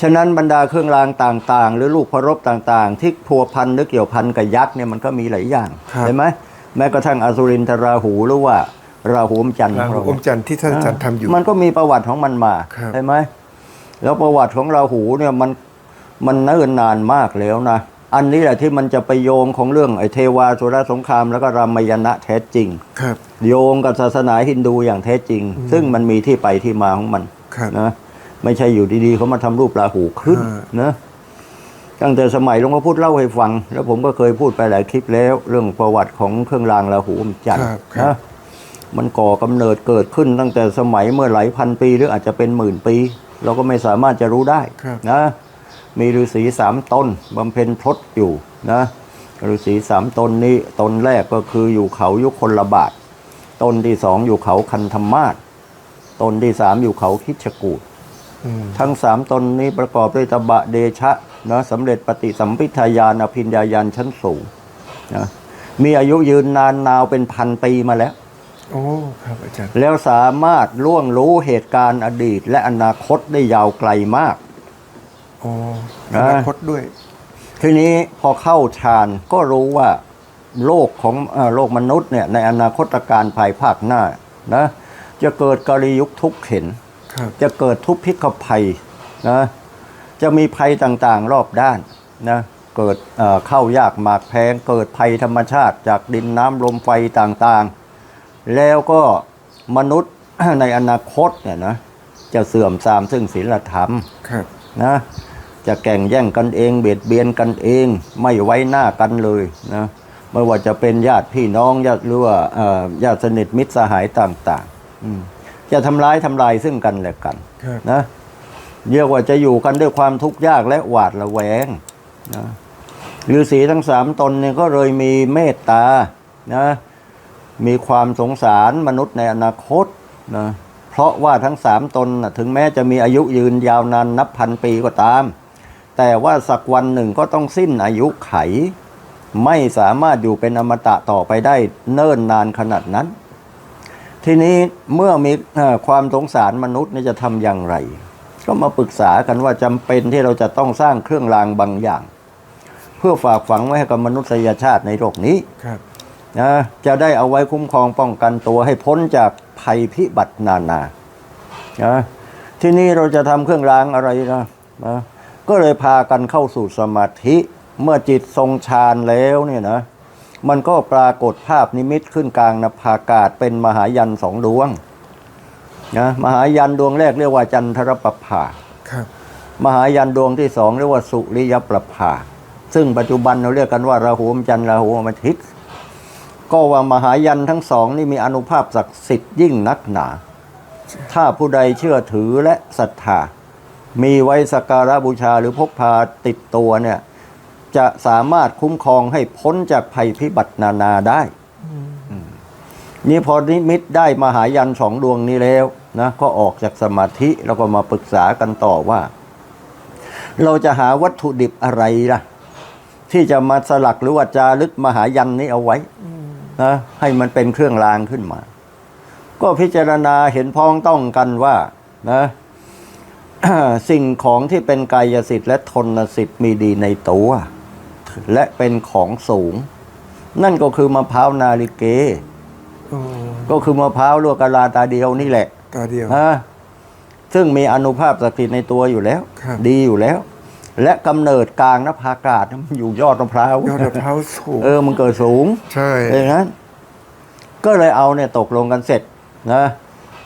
ฉะนั้นบรรดาเครื่องรางต่างๆ หรือลูกพรบต่างๆ ที่พัวพันหรือเกี่ยวพันกับยักษ์เนี่ยมันก็มีหลายอย่างครับเห็นไหมแม้กระทั่งอสุรินทราหูหรือว่าราหูอมจันทร์ราของหูเราอมจันทร์ที่ท่านอาจารย์ทำอยู่ มันก็มีประวัติของมันมาครับใช่ไหมแล้วประวัติของราหูเนี่ยมันมันเนิ่นนานมากแล้วนะอันนี้แหละที่มันจะไปโยงของเรื่องไอ้เทวาสุรสงครามแล้วก็รามายณะแท้จริง ครับ โยงกับศาสนาฮินดูอย่างแท้จริง ซึ่งมันมีที่ไปที่มาของมันครับนะ ไม่ใช่อยู่ดีๆเขามาทำรูปราหูขึ้นอ่านะตั้งแต่สมัยหลวงพ่อพุธเล่าให้ฟัง แล้วผมก็เคยพูดไปหลายคลิปแล้ว เรื่องประวัติของเครื่องรางราหูอมจันทร์ครับครับนะมันก่อกำเนิดเกิดขึ้นตั้งแต่สมัยเมื่อหลายพันปี หรืออาจจะเป็นหมื่นปี เราก็ไม่สามารถจะรู้ได้ครับนะมีฤาษีสามตนบำเพ็ญพรตอยู่นะฤาษีสามตนนี้ตนแรกก็คืออยู่เขายุคนละบาทตนที่สองอยู่เขาคันธมาศตนที่สามอยู่เขาคิดชกูดอืม ทั้งสามตนนี้ประกอบด้วยตบะเดชะนะสำเร็จปฏิสัมพิทายานอภิญญาญาณชั้นสูงนะมีอายุยืนนานนาวเป็นพันปีมาแล้ว โอ้ครับอาจารย์ แล้วสามารถล่วงรู้เหตุการณ์อดีต และอนาคตได้ยาวไกลมากโอ้นะอนาคตด้วย ทีนี้พอเข้าฌานก็รู้ว่าโลกของเอ่อโลกมนุษย์เนี่ยในอนาคตการภายภาคหน้านะจะเกิดกริยุคทุกข์เข็นครับ จะเกิดทุพพิกภัยนะจะมีภัยต่างๆรอบด้านนะเกิดเอ่อเข้ายากหมากแพงเกิดภัยธรรมชาติจากดินน้ำลมไฟต่างๆ แล้วก็มนุษย์ในอนาคตเนี่ยนะจะเสื่อมทรามซึ่งศีลธรรมครับนะจะแก่งแย่งกันเอง เบียดเบียนกันเอง ไม่ไว้หน้ากันเลยนะไม่ว่าจะเป็นญาติพี่น้องญาติหรือว่าเอ่อญาติสนิทมิตรสหายต่าง ๆ อืมจะทำร้ายทำลายซึ่งกันและกันครับนะเรียกว่าจะอยู่กันด้วยความทุกข์ยากและหวาดระแวงนะฤาษีทั้งสามตนเนี่ยก็เลยมีเมตตานะมีความสงสารมนุษย์ในอนาคตนะเพราะว่าทั้งสามตนน่ะถึงแม้จะมีอายุยืนยาวนานนับพันปีก็ตาม แต่ว่าสักวันหนึ่งก็ต้องสิ้นอายุไข ไม่สามารถอยู่เป็นอมตะต่อไปได้เนิ่นนานขนาดนั้น ทีนี้เมื่อมีเอ่อความสงสารมนุษย์นี่จะทำอย่างไร ก็มาปรึกษากันว่าจำเป็นที่เราจะต้องสร้างเครื่องรางบางอย่าง เพื่อฝากฝังไว้ให้กับมนุษยชาติในโลกนี้ครับนะจะได้เอาไว้คุ้มครองป้องกันตัวให้พ้นจากภัยพิบัตินานานะทีนี้เราจะทำเครื่องรางอะไรนะนะก็เลยพากันเข้าสู่สมาธิ เมื่อจิตทรงฌานแล้วเนี่ยนะ มันก็ปรากฏภาพนิมิตขึ้นกลางนภาอากาศเป็นมหายันสองดวงนะมหายันดวงแรกเรียกว่าจันทรประภาครับมหายันดวงที่สองเรียกว่าสุริยประภา ซึ่งปัจจุบันเราเรียกกันว่าราหูอมจันทร์ราหูอมอาทิตย์ก็ว่ามหายันทั้งสองนี่มีอนุภาพศักดิ์สิทธิ์ยิ่งนักหนา ถ้าผู้ใดเชื่อถือและศรัทธา มีไว้สักการะบูชาหรือพกพาติดตัวเนี่ย จะสามารถคุ้มครองให้พ้นจากภัยพิบัตินานาได้อืมนี่พอนิมิตได้มหายันสองดวงนี้แล้วนะก็ออกจากสมาธิแล้วก็มาปรึกษากันต่อว่า เราจะหาวัตถุดิบอะไรล่ะ ที่จะมาสลักหรือว่าจารึกมหายันนี้เอาไว้นะให้มันเป็นเครื่องรางขึ้นมา ก็พิจารณาเห็นพ้องต้องกันว่านะสิ่งของที่เป็นกายสิทธิ์และทนสิทธิ์มีดีในตัว และเป็นของสูง นั่นก็คือมะพร้าวนาลิเกโอ้ก็คือมะพร้าวลวกกะลาตาเดียวนี่แหละตาเดียวนะซึ่งมีอนุภาพศักดิ์สิทธิ์ในตัวอยู่แล้ว ครับ ดีอยู่แล้ว และกำเนิดกลางนภาอากาศมันอยู่ยอดมะพร้าวยอดมะพร้าวสูงเออมันเกิดสูง ใช่เองนั้นก็เลยเอาเนี่ยตกลงกันเสร็จนะ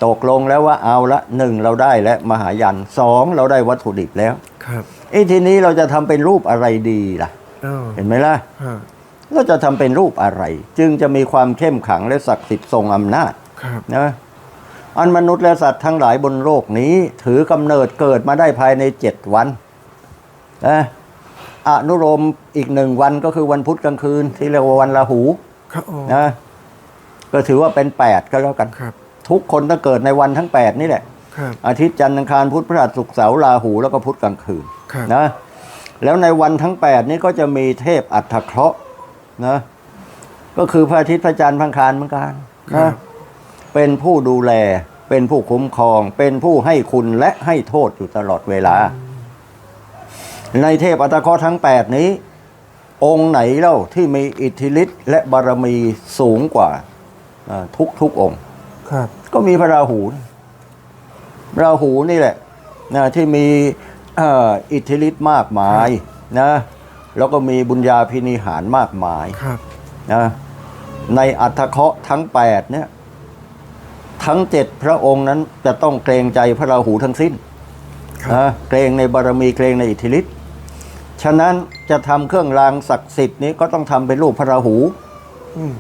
ตกลงแล้วว่าเอาละหนึ่งเราได้แล้วมหายันสองเราได้วัตถุดิบแล้วครับ ไอ้ทีนี้เราจะทำเป็นรูปอะไรดีล่ะอ้าว เห็นไหมล่ะฮะเราจะทำเป็นรูปอะไร จึงจะมีความเข้มขลังและศักดิ์สิทธิ์ทรงอำนาจครับนะอันมนุษย์และสัตว์ทั้งหลายบนโลกนี้ ถือกำเนิดเกิดมาได้ภายในเจ็ดวันนะอนุโลมอีกหนึ่งวันก็คือวันพุธกลางคืน ที่เรียกว่าวันราหูครับโอ้นะก็ถือว่าเป็นแปดก็แล้วกันครับทุกคนต้องเกิดในวันทั้งแปดนี่แหละครับอาทิตย์จันทร์อังคารพุธพฤหัสศุกร์เสาร์ราหูแล้วก็พุธกลางคืนครับนะ แล้วในวันทั้งแปดนี้ก็จะมีเทพอัฏฐเคราะห์นะก็คือพระอาทิตย์พระจันทร์พระอังคารเหมือนกันครันะบเป็นผู้ดูแล เป็นผู้คุ้มครอง เป็นผู้ให้คุณและให้โทษอยู่ตลอดเวลา ในเทพอัตตะเคราะห์ทั้ง 8 นี้ องค์ไหนเล่าที่มีอิทธิฤทธิ์และบารมีสูงกว่าอ่าทุกทุกองค์ครับก็มีพระราหูนะราหูนี่แหละนะที่มีเอ่ออิทธิฤทธิ์มากมายนะแล้วก็มีบุญญาพินิหารมากมายครับนะในอัตถเคราะห์ทั้ง8เนี่ยทั้งเจ็ดพระองค์นั้นจะต้องเกรงใจพระราหูทั้งสิ้นครับนะเกรงในบารมีเกรงในอิทธิฤทธิ์ฉะนั้นจะทำเครื่องรางศักดิ์สิทธิ์นี้ก็ต้องทำเป็นรูปพระราหูอืม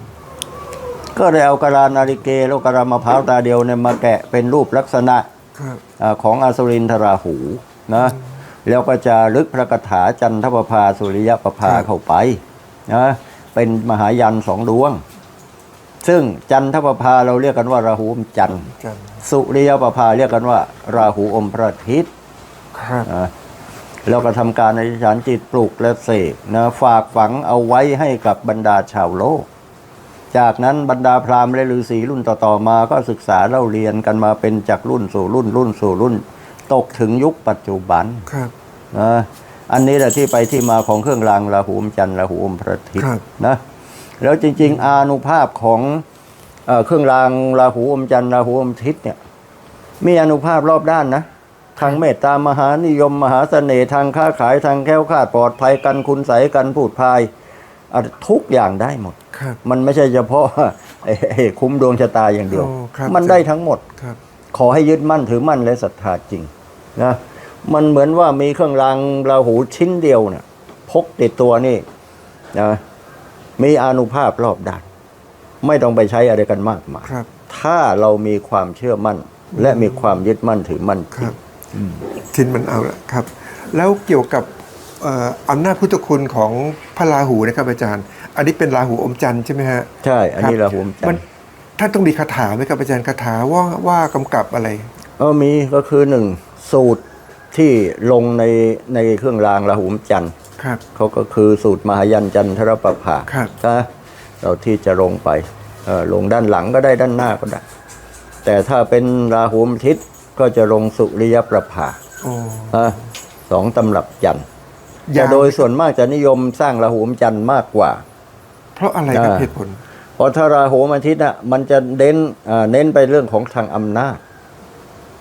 ก็เลยเอากระดานนาฬิเกแล้วกระดานมะพร้าวตาเดียวเนี่ยมาแกะเป็นรูปลักษณะครับอาของอสุรินทราหู นะแล้วก็จะลึกพระคาถาจันทประภาสุริยประภาเข้าไปนะเป็นมหายันสองดวง ซึ่งจันทประภาเราเรียกกันว่าราหูอมจันทร์จันทร์สุริยประภาเรียกกันว่า ราหูอมพระอาทิตย์ครับนะแล้วก็ทำการอธิษฐานจิตปลุกและเสกนะฝากฝังเอาไว้ให้กับบรรดาชาวโลก จากนั้นบรรดาพราหมณ์และฤาษีรุ่นต่อๆมาก็ศึกษาเล่าเรียนกันมาเป็นจากรุ่นสู่รุ่นรุ่นสู่รุ่น ตกถึงยุคปัจจุบันครับนะอันนี้แหละที่ไปที่มาของเครื่องรางราหูอมจันทร์ราหูอมพระอาทิตคย์รับนะแล้วจริง ๆ อานุภาพของเอ่อเครื่องรางราหูอมจันทร์ราหูอมอาทิตย์เนี่ยมีอานุภาพรอบด้านนะทางเมตตามหานิยมมหาเสน่ห์ทางค้าขายทางแคล้วคลาดปลอดภัยกันคุณใสยกันพูดพายอะทุกอย่างได้หมดครับมันไม่ใช่เฉพาะไอ้ไอ้คุ้มดวงชะตาอย่างเดียวโอ้ครับมันได้ทั้งหมดครับ ขอให้ยึดมั่นถือมั่นและศรัทธาจริงนะมันเหมือนว่ามีเครื่องรางราหูชิ้นเดียวเนี่ยพกติดตัวนี่นะมีอานุภาพรอบด้าน ไม่ต้องไปใช้อะไรกันมากมายครับถ้าเรามีความเชื่อมั่น และมีความยึดมั่นถือมั่นจคริรังบทินมันเอาละครับ แล้วเกี่ยวกับเอ่ออำนาจพุทธคุณของพระราหูนะครับอาจารย์ อันนี้เป็นราหูอมจันทร์ใช่ไหมฮะใช่ อันนี้คบราหูอมจัมันนทร์ ท่านต้องมีคาถาไหมครับอาจารย์คาถาว่าว่ากำกับอะไร เออมีก็คือหนึ่งสูตรที่ลงในในเครื่องรางราหูอมจันทร์ครับ เขาก็คือสูตรมหายันจันทรประภาครับ นะเราที่จะลงไปเอ่อลงด้านหลังก็ได้ด้านหน้าก็ได้ แต่ถ้าเป็นราหูอมทิศก็จะลงสุริยประภาโอ้นะสองตำรับจันทร์ยาวแต่โดยส่วนมากจะนิยมสร้างราหูอมจันทร์มากกว่า เพราะอะไรครับอ่า เหตุผล เพราะถ้าราหูอมทิศน่ะมันจะเน้นอ่าเน้นไปเรื่องของทางอำนาจ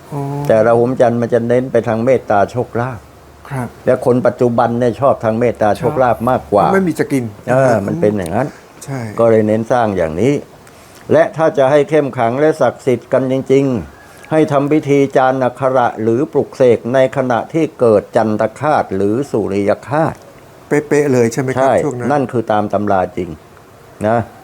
โอ้แต่ราหูอมจันทร์มันจะเน้นไปทางเมตตาโชคลาภครับ และคนปัจจุบันเนี่ยชอบทางเมตตาโชคลาภมากกว่า ไม่มีจะกินเออมันเป็นอย่างนั้นใช่ก็เลยเน้นสร้างอย่างนี้ และถ้าจะให้เข้มขลังและศักดิ์สิทธิ์กันจริง ๆ ให้ทำพิธีจานอักขระหรือปลุกเสกในขณะที่เกิดจันทคาตหรือสุริยคาตเป๊ะๆเลยใช่ไหมครับใช่ช่วงนั้นนั่นคือตามตำราจริงนะอืม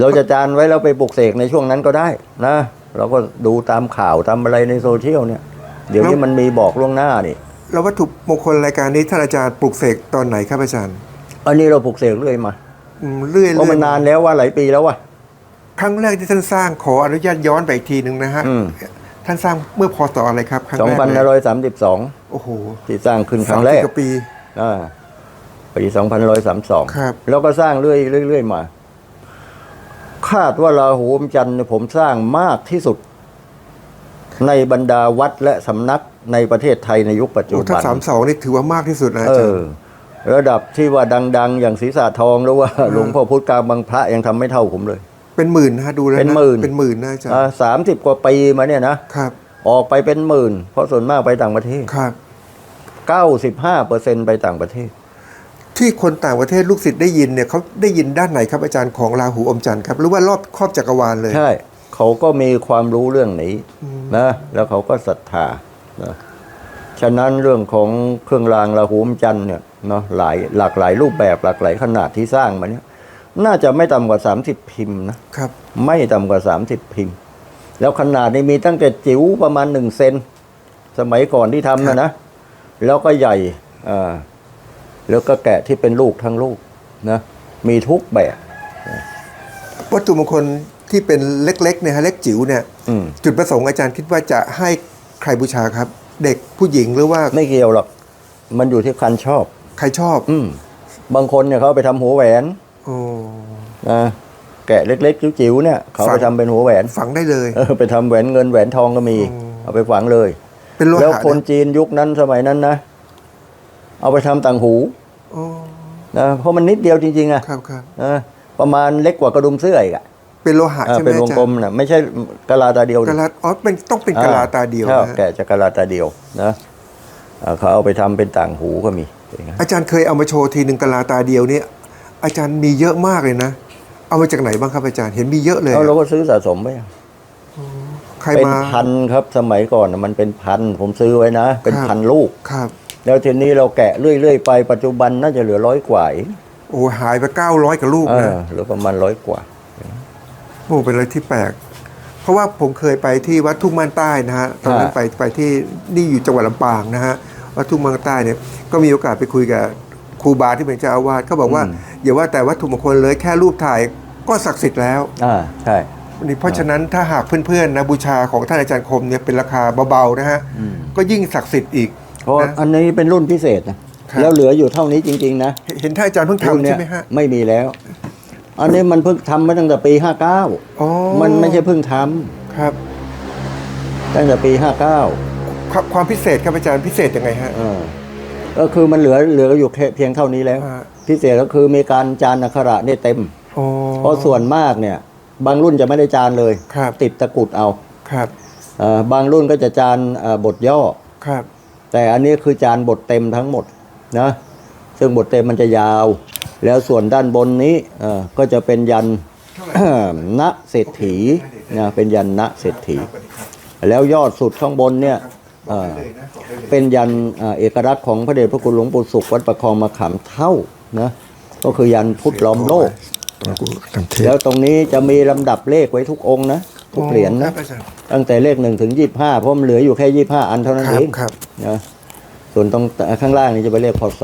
เราจะจานไว้แล้วไปปลุกเสกในช่วงนั้นก็ได้นะ เราก็ดูตามข่าวตามอะไรในโซเชียลเนี่ย เดี๋ยวนี้มันมีบอกล่วงหน้านี่แล้ววัตถุมงคลรายการนี้ท่านอาจารย์ปลุกเสกตอนไหนครับอาจารย์ อันนี้เราปลุกเสกเรื่อยมาอืมเรื่อยเพราะมันๆนานแล้วว่าหลายปีแล้วว่ะครั้งแรกที่ท่านสร้างขออนุญาตย้อนไปอีกทีหนึ่งนะฮะอืมท่านสร้างเมื่อพศอะไรครับครั้งแรกเลย2532โอ้โหที่สร้างขึ้นครั้งแรสามกสิบว่าปีอ่าปี2132ครับ แล้วก็สร้างเรื่อยๆเรื่อยๆมา คาดว่าราหูอมจันทร์เนี่ยผมสร้างมากที่สุด ในบรรดาวัดและสำนักในประเทศไทยในยุคปัจจุโอ้ถ้าบันสามสองนี่ถือว่ามากที่สุดนะอาเอจารอย์ระดับที่ว่าดัง ๆ อย่างศีรษะทองหรือว่าหลวงพ่อพุธกลางบางพระยังทำไม่เท่าผมเลย เป็นหมื่นนะฮะดูแล้วะเป็นหมื่นเป็นหมื่นนะอาจารย์สามสิบกว่าปีมาเนี่ยนะครับ ออกไปเป็นหมื่น เพราะส่วนมากไปต่างประเทศครับ95เปอร์เซ็นไปต่างประเทศ ที่คนต่างประเทศลูกศิษย์ได้ยินเนี่ยเขาได้ยินด้านไหนครับอาจารย์ของราหูอมจันทร์ครับหรือว่ารอบครอบจักรวาลเลยใช่เขาก็มีความรู้เรื่องนี้นะแล้วเขาก็ศรัทธานะฉะนั้นเรื่องของเครื่องรางราหูอมจันทร์เนี่ยเนาะหลายหลากหลายรูปแบบหลากหลายขนาดที่สร้างมาเนี่ยน่าจะไม่ต่ำกว่า 30 พิมพ์นะครับ ไม่ต่ำกว่า 30 พิมพ์ แล้วขนาดนี้มีตั้งแต่จิ๋วประมาณหนึ่งเซนสมัยก่อนที่ทำนะนะ แล้วก็ใหญ่อ่า แล้วก็แกะที่เป็นลูกทั้งลูกนะมีทุกแบบวัตถุมงคลที่เป็นเล็กๆเนี่ยฮะเล็กจิ๋วเนี่ยอืมจุดประสงค์อาจารย์คิดว่าจะให้ใครบูชาครับ เด็กผู้หญิงหรือว่าไม่เกี่ยวหรอก มันอยู่ที่คันชอบ ใครชอบอืมบางคนเนี่ยเขาเอาไปทำหัวแหวนโอ้ นะแกะเล็กๆจิ๋วๆเนี่ยเขาฝัไปงทำเป็นหัวแหวน ฝังได้เลย เออไปทำแหวนเงินแหวนทองก็มี อืม เอาไปฝังเลย เป็นโลแล้วหะคนนะจีนยุคนั้นสมัยนั้นนะ เอาไปทำต่างหูโอ้นะเพราะมันนิดเดียวจริงๆอะครับครับนะประมาณเล็กกว่ากระดุมเสื้ออีกอะเป็นโลหะอ่าใช่ไหมเป็นวงอาจากลรมย์นะไม่ใช่กะลาตาเดียวกะลาอ๋อเป็นต้องเป็นกะลาตาเดียวใช่นะฮะแกะจากกะลาตาเดียวนะอ่าเขาเอาไปทำเป็นต่างหูก็มีเป็นไงอาจารย์เคยเอามาโชว์ทีหนึ่งกะลาตาเดียวเนี่ยอาจารย์มีเยอะมากเลยนะ เอามาจากไหนบ้างครับอาจารย์เห็นมีเยอะเลยเอาเราก็ซื้อสะสมไปใครเป็นมาพันครับสมัยก่อนน่ะมันเป็นพันผมซื้อไว้นะ เป็นครับพันลูกครับ แล้วทีนี้เราแกะเรื่อยๆไปปัจจุบันน่าจะเหลือร้อยกว่าเองโอ้หายไปเก้าร้อยกว่าลูกเอนะอเหลือประมาณร้อยกว่าโอ้เป็นอะไรที่แปลก เพราะว่าผมเคยไปที่วัดทุ่งม่านใต้นะฮะตอนนั้นอ่าไปไปที่นี่อยู่จังหวัดลำปางนะฮะวัดทุ่งม่านใต้เนี่ยก็มีโอกาสไปคุยกับครูบาที่เป็นเจ้าอาวาสเขาบอกว่าอย่าว่าแต่วัตถุมงคลเลยแค่รูปถ่ายก็ศักดิ์สิทธิ์แล้วอ่าใช่นี่เพราะฉะนั้นถ้าหากเพื่อนๆนะบูชาของท่านอาจารย์คมเนี่ยเป็นราคาเบาๆนะฮะก็ยิ่งศักดิ์สิทธิ์อีก เพราะนะอันนี้เป็นรุ่นพิเศษนะครับแล้วเหลืออยู่เท่านี้จริง ๆ นะ เห็นเห็นท่านอาจารย์เพิ่งรุ่นทำเนี้ใช่ยไหมฮะ ไม่มีแล้ว อันนี้มันเพิ่งทำมาตั้งแต่ปีห้าเก้าอ๋อมันไม่ใช่เพิ่งทำครับ ตั้งแต่ปีห้าเก้าความความพิเศษครับอาจารย์พิเศษยังไงฮะเออก็คือมันเหลือเหลืออยู่แค่เพียงเท่านี้แล้วฮะพิเศษก็คือมีการจานอักขระเนี่ยเต็มอ๋อเพราะส่วนมากเนี่ย บางรุ่นจะไม่ได้จานเลยครับติดตะกรุดเอาครับเอ่อบางรุ่นก็จะจานเอ่อบทย่อครับ แต่อันนี้คือจานบทเต็มทั้งหมดนะซึ่งบทเต็มมันจะยาว แล้วส่วนด้านบนนี้เอ่อก็จะเป็นยันณเศรษฐีนะเป็นยันณเศรษฐี แล้วยอดสุดข้างบนเนี่ยเอ่อเป็นยันเอ่อเอกลักษณ์ของพระเดชพระคุณหลวงปู่สุขวัดประคองมาขามเท่านะก็คือยันพุทธล้อมโลกต้องกูทำเทแล้วตรงนี้จะมีลำดับเลขไว้ทุกองค์นะ ทุกเหรียญคนะบอาจารย์ตั้งแต่เลขหนึ่งถึงยี่ห้าเพราะมันเหลืออยู่แค่ยี่ห้าอันเท่านั้นครัเอบงครับ นะส่วนตรงข้างล่างนี่จะเป็นเลขพศ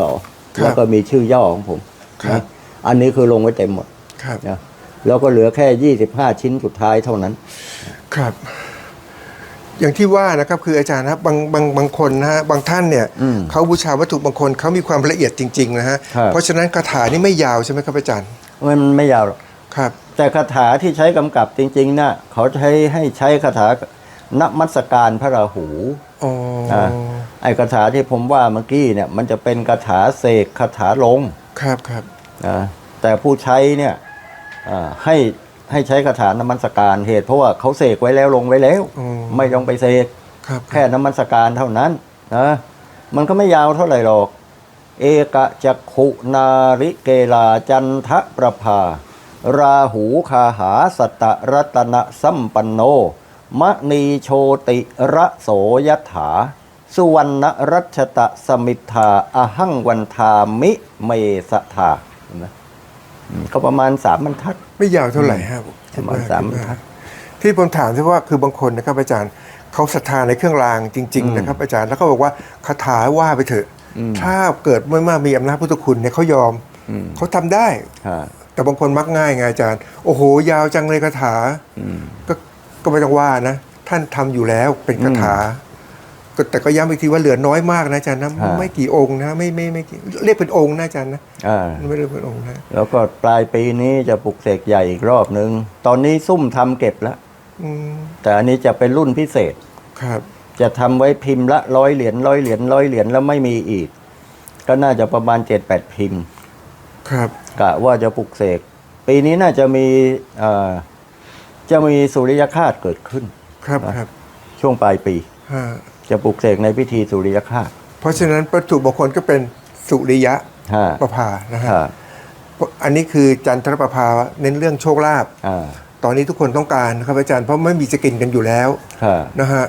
ครับแล้วก็มีชื่อย่อของผมครับ นะอันนี้คือลงไว้เต็มหมดครับ นะแล้วก็เหลือแค่ยี่สิบห้าชิ้นสุดท้ายเท่านั้น ครับ อย่างที่ว่านะครับคืออาจารย์นะครับบางบางบางคนนะฮะบางท่านเนี่ยอืมเขาบูชาวัตถุบางคนเขามีความละเอียดจริงๆนะฮะครับ เพราะฉะนั้นคาถานี่ไม่ยาวใช่ไหมครับอาจารย์มันไม่ยาวหรอก ครับ แต่คาถาที่ใช้กำกับจริงๆนะ่ะเขาใช้ให้ใช้คาถา นมัสการพระราหูอ๋ออ่าไอ้คาถาที่ผมว่าเมื่อกี้เนี่ย มันจะเป็นคาถาเสกคาถาลงครับครับนะแต่ผู้ใช้เนี่ยอ่าให้ให้ใช้คาถานมัสการเหตุ เพราะว่าเขาเสกไว้แล้วลงไว้แล้วอืมไม่ต้องไปเสกครับแค่นมัสการเท่านั้นนะมันก็ไม่ยาวเท่าไหร่หรอก เอกจักขุนาริเกลาจันทะประภา ราหูคาหาสตตรัตนะสัมปันโน มณีโชติระโสยถา สุวรรณรัชตะสมิทธาอหังวันทามิเมสทาเห็นไหมอืมก็ประมาณสามบรรทัด ไม่ยาวเท่าไหร่ฮะประมาณสามบรรทัด ที่ผมถามใช่ว่าคือบางคนนะครับอาจารย์เขาศรัทธาในเครื่องรางจริง ๆ นะครับ อาจารย์แล้วก็บอกว่าคาถาว่าไปเถอะ ถ้าเกิดเมื่อมามีอำนาจพุทธคุณเนี่ยเขายอมอืมเขาทำได้อ่าแต่บางคนมักง่ายไงอาจารย์ โอ้โห ยาวจังเลยคาถาอืมก็ ก็ไม่ต้องว่านะ ท่านทำอยู่แล้วเป็นคาถาก็แต่ก็ย้ำอีกทีว่าเหลือน้อยมากนะอาจารย์นะฮะไม่กี่องค์นะไม่ไม่ไม่กี่เรียกเป็นองค์นะอาจารย์นะอ่าไม่เรียกเป็นองค์นะแล้วก็ปลายปีนี้จะปลุกเสกใหญ่อีกรอบนึง ตอนนี้ซุ่มทำเก็บแล้วอืมแต่อันนี้จะเป็นรุ่นพิเศษครับ จะทำไว้พิมพ์ละร้อยเหรียญร้อยเหรียญร้อยเหรียญแล้วไม่มีอีก ก็น่าจะประมาณเจ็ดแปดพิมพ์ ครับกะว่าจะปลุกเสกปีนี้น่าจะมีเอ่อ จะมีสุริยคราสเกิดขึ้นครับครับช่วงปลายปี ฮะจะปลุกเสกในพิธีสุริยคราสเพราะฉะนั้นวัตถุมงคลก็เป็นสุริยะฮะประภานะฮะฮะอันนี้คือจันทรประภาเน้นเรื่องโชคลาภอ่าตอนนี้ทุกคนต้องการนะครับอาจารย์เพราะไม่มีจะกินกันอยู่แล้วฮะ นะฮะ